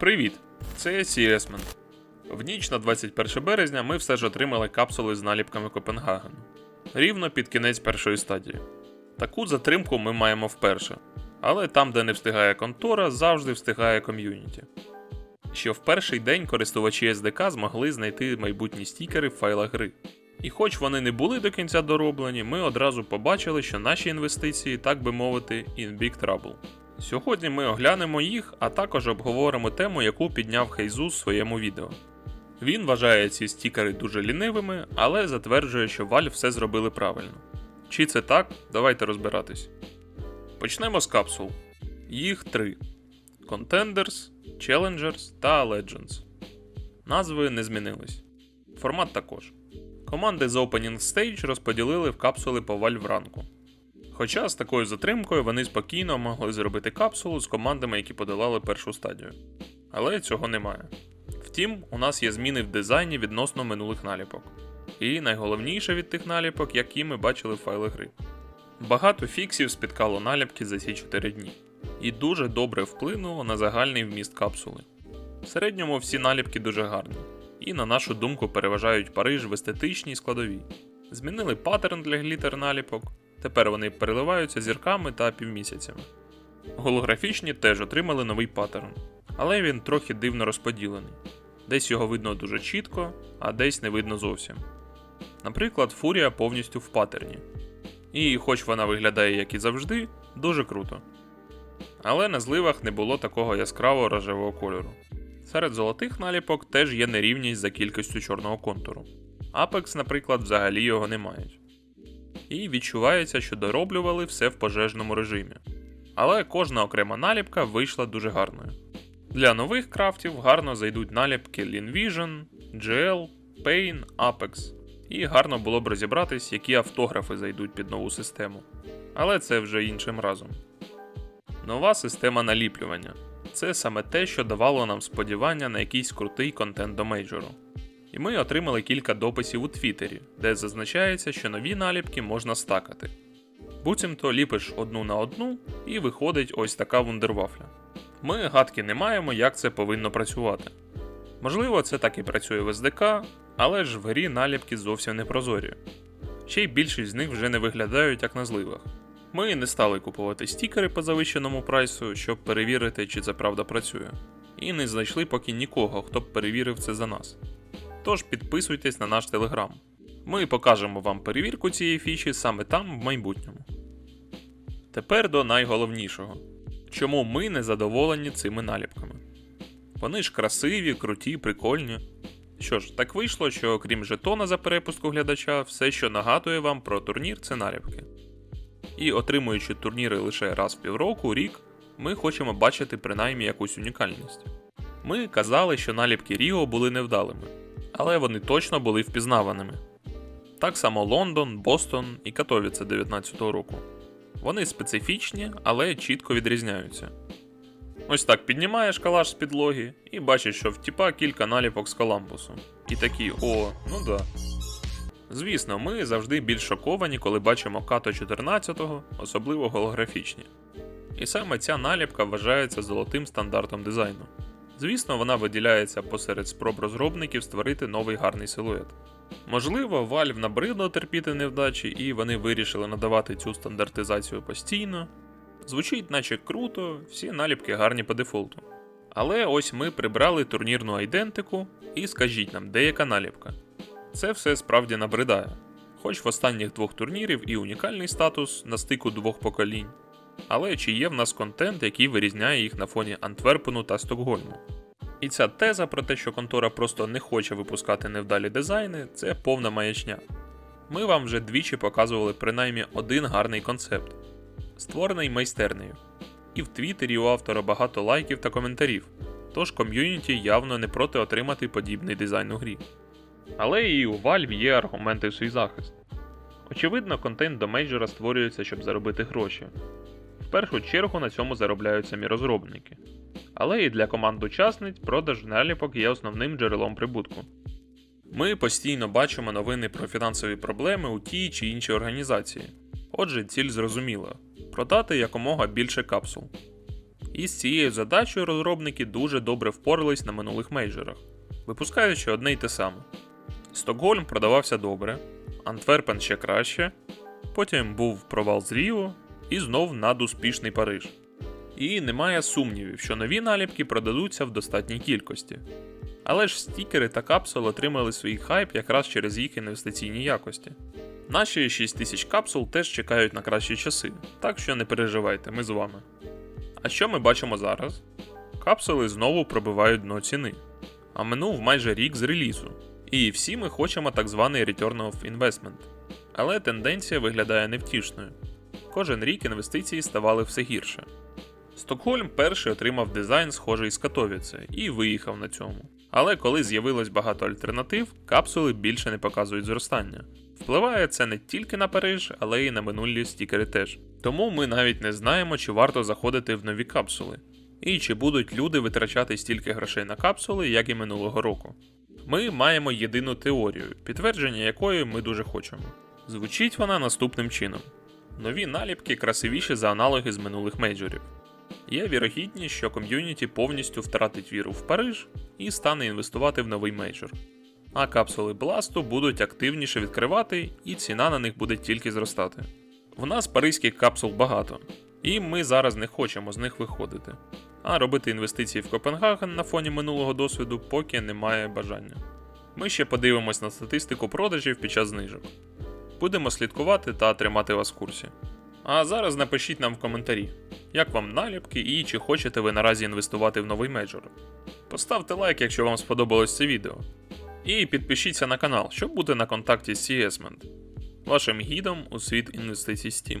Привіт! Це Сіесмен. В ніч на 21 березня ми все ж отримали капсули з наліпками Копенгагену. Рівно під кінець першої стадії. Таку затримку ми маємо вперше. Але там, де не встигає контора, завжди встигає ком'юніті. Що в перший день користувачі SDK змогли знайти майбутні стікери в файлах гри. І хоч вони не були до кінця дороблені, ми одразу побачили, що наші інвестиції, так би мовити, in big trouble. Сьогодні ми оглянемо їх, а також обговоримо тему, яку підняв Хейзу в своєму відео. Він вважає ці стікери дуже лінивими, але затверджує, що Valve все зробили правильно. Чи це так? Давайте розбиратись. Почнемо з капсул. Їх три: Contenders, Challengers та Legends. Назви не змінились. Формат також. Команди з Opening Stage розподілили в капсули по Valve ранку. Хоча з такою затримкою вони спокійно могли зробити капсулу з командами, які подолали першу стадію. Але цього немає. Втім, у нас є зміни в дизайні відносно минулих наліпок. І найголовніше від тих наліпок, які ми бачили в файлах гри. Багато фіксів спіткало наліпки за ці 4 дні, і дуже добре вплинуло на загальний вміст капсули. В середньому всі наліпки дуже гарні, і на нашу думку переважають Париж в естетичній складовій. Змінили паттерн для глітер наліпок, тепер вони переливаються зірками та півмісяцями. Голографічні теж отримали новий паттерн, але він трохи дивно розподілений. Десь його видно дуже чітко, а десь не видно зовсім. Наприклад, фурія повністю в паттерні. І, хоч вона виглядає як і завжди, дуже круто. Але на зливах не було такого яскраво рожевого кольору. Серед золотих наліпок теж є нерівність за кількістю чорного контуру. Apex, наприклад, взагалі його не мають. І відчувається, що дороблювали все в пожежному режимі. Але кожна окрема наліпка вийшла дуже гарною. Для нових крафтів гарно зайдуть наліпки Lean GL, Pain, Apex. І гарно було б розібратись, які автографи зайдуть під нову систему. Але це вже іншим разом. Нова система наліплювання. Це саме те, що давало нам сподівання на якийсь крутий контент до мейджору. І ми отримали кілька дописів у Твіттері, де зазначається, що нові наліпки можна стакати. Буцімто ліпиш одну на одну, і виходить ось така вундервафля. Ми гадки не маємо, як це повинно працювати. Можливо, це так і працює в SDK, але ж в грі наліпки зовсім не прозорі. Ще й більшість з них вже не виглядають як на зливах. Ми не стали купувати стікери по завищеному прайсу, щоб перевірити, чи це правда працює. І не знайшли поки нікого, хто б перевірив це за нас. Тож підписуйтесь на наш телеграм. Ми покажемо вам перевірку цієї фічі саме там в майбутньому. Тепер до найголовнішого. Чому ми не задоволені цими наліпками? Вони ж красиві, круті, прикольні. Що ж, так вийшло, що окрім жетона за перепустку глядача, все, що нагадує вам про турнір, це наліпки. І отримуючи турніри лише раз в півроку, рік, ми хочемо бачити принаймні якусь унікальність. Ми казали, що наліпки Ріо були невдалими, але вони точно були впізнаваними. Так само Лондон, Бостон і Катовіце 19-го року. Вони специфічні, але чітко відрізняються. Ось так піднімаєш калаш з підлоги і бачиш, що в тіпа кілька наліпок з Коламбусу. І такі, о, ну да. Звісно, ми завжди більш шоковані, коли бачимо като 14-го, особливо голографічні. І саме ця наліпка вважається золотим стандартом дизайну. Звісно, вона виділяється посеред спроб розробників створити новий гарний силует. Можливо, Valve набридло терпіти невдачі, і вони вирішили надавати цю стандартизацію постійно. Звучить, наче круто, всі наліпки гарні по дефолту. Але ось ми прибрали турнірну айдентику, і скажіть нам, де яка наліпка. Це все справді набридає. Хоч в останніх двох турнірів і унікальний статус на стику двох поколінь. Але чи є в нас контент, який вирізняє їх на фоні Антверпену та Стокгольму? І ця теза про те, що контора просто не хоче випускати невдалі дизайни, це повна маячня. Ми вам вже двічі показували принаймні один гарний концепт, створений майстернею. І в Твіттері у автора багато лайків та коментарів, тож ком'юніті явно не проти отримати подібний дизайн у грі. Але і у Valve є аргументи в свій захист. Очевидно, контент до мейджора створюється, щоб заробити гроші. Першу чергу на цьому заробляють самі розробники. Але і для команд учасниць продаж наліпок є основним джерелом прибутку. Ми постійно бачимо новини про фінансові проблеми у тій чи іншій організації. Отже, ціль зрозуміла продати якомога більше капсул. І з цією задачею розробники дуже добре впорались на минулих мейджорах, випускаючи одне й те саме. Стокгольм продавався добре, Антверпен ще краще, потім був провал з Ріо і знов надуспішний Париж. І немає сумнівів, що нові наліпки продадуться в достатній кількості. Але ж стікери та капсули отримали свій хайп якраз через їх інвестиційні якості. Наші 6000 капсул теж чекають на кращі часи, так що не переживайте, ми з вами. А що ми бачимо зараз? Капсули знову пробивають дно ціни, а минув майже рік з релізу. І всі ми хочемо так званий Return of Investment. Але тенденція виглядає невтішною. Кожен рік інвестиції ставали все гірше. Стокгольм перший отримав дизайн, схожий з Катовіце, і виїхав на цьому. Але коли з'явилось багато альтернатив, капсули більше не показують зростання. Впливає це не тільки на Париж, але й на минулі стікери теж. Тому ми навіть не знаємо, чи варто заходити в нові капсули, і чи будуть люди витрачати стільки грошей на капсули, як і минулого року. Ми маємо єдину теорію, підтвердження якої ми дуже хочемо. Звучить вона наступним чином: нові наліпки красивіші за аналоги з минулих мейджорів. Є вірогідність, що ком'юніті повністю втратить віру в Париж і стане інвестувати в новий мейджор. А капсули Бласту будуть активніше відкривати, і ціна на них буде тільки зростати. В нас паризьких капсул багато, і ми зараз не хочемо з них виходити. А робити інвестиції в Копенгаген на фоні минулого досвіду поки немає бажання. Ми ще подивимось на статистику продажів під час знижок. Будемо слідкувати та тримати вас в курсі. А зараз напишіть нам в коментарі, як вам наліпки і чи хочете ви наразі інвестувати в новий мейджор. Поставте лайк, якщо вам сподобалось це відео. І підпишіться на канал, щоб бути на контакті з CSMent, вашим гідом у світ інвестицій Steam.